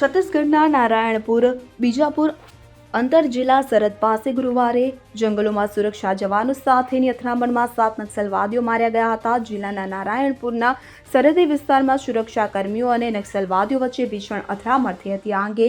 છત્તીસગઢના નારાયણપુર, બીજાપુર અંતર જિલ્લા સરહદ પાસે ગુરુવારે જંગલોમાં સુરક્ષા જવાનો સાથેની અથડામણમાં સાત નક્સલવાદીઓ માર્યા ગયા હતા. જિલ્લાના નારાયણપુરના સરહદી વિસ્તારમાં સુરક્ષા કર્મીઓ અને નક્સલવાદીઓ વચ્ચે ભીષણ અથડામણ થઈ હતી. આ અંગે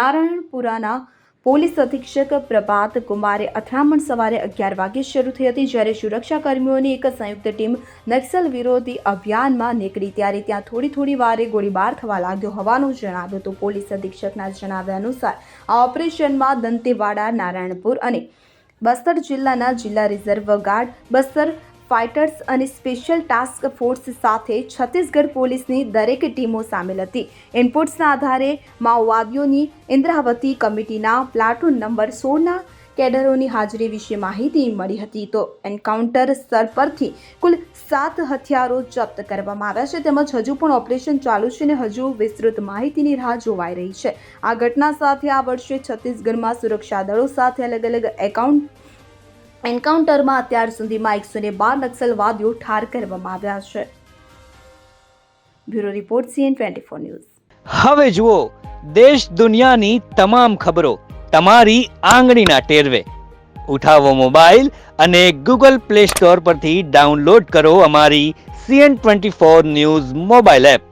નારાયણપુરાના પોલીસ અધિક્ષક પ્રભાત કુમારે અથડામણ સવારે અગિયાર વાગે શરૂ થઈ હતી જ્યારે સુરક્ષા કર્મીઓની એક સંયુક્ત ટીમ નક્સલ વિરોધી અભિયાનમાં નીકળી ત્યારે ત્યાં થોડી થોડી વારે ગોળીબાર થવા લાગ્યો હોવાનું જણાવ્યું હતું. પોલીસ અધિક્ષકના જણાવ્યા અનુસાર, આ ઓપરેશનમાં દંતેવાડા, નારાયણપુર અને બસ્તર જિલ્લાના જિલ્લા રિઝર્વ ગાર્ડ, બસ્તર ફાઇટર્સ અને સ્પેશિયલ ટાસ્ક ફોર્સ સાથે છત્તીસગઢ પોલીસની દરેક ટીમો સામેલ હતી. ઇનપુટ્સના આધારે માઓવાદીઓની ઇન્દ્રાવતી કમિટીના પ્લાટૂન નંબર સોળના કેડરોની હાજરી વિશે માહિતી મળી હતી. તો એન્કાઉન્ટર સ્તર પરથી કુલ સાત હથિયારો જપ્ત કરવામાં આવ્યા છે. તેમજ હજુ પણ ઓપરેશન ચાલુ છે અને હજુ વિસ્તૃત માહિતીની રાહ જોવાઈ રહી છે. આ ઘટના સાથે આ વર્ષે છત્તીસગઢમાં સુરક્ષા દળો સાથે અલગ અલગ એકાઉન્ટ એન્કાઉન્ટરમાં અત્યાર સુધીમાં એકસો ને બાર નક્સલવાદીઓ ઠાર કરવામાં આવ્યા છે. Bureau report CN twenty four news. હવે જુઓ, દેશ દુનિયાની તમામ ખબરો તમારી આંગળીના ટેરવે. ઉઠાવો મોબાઈલ અને ગૂગલ પ્લે સ્ટોર પરથી ડાઉનલોડ કરો અમારી CN twenty four news mobile app.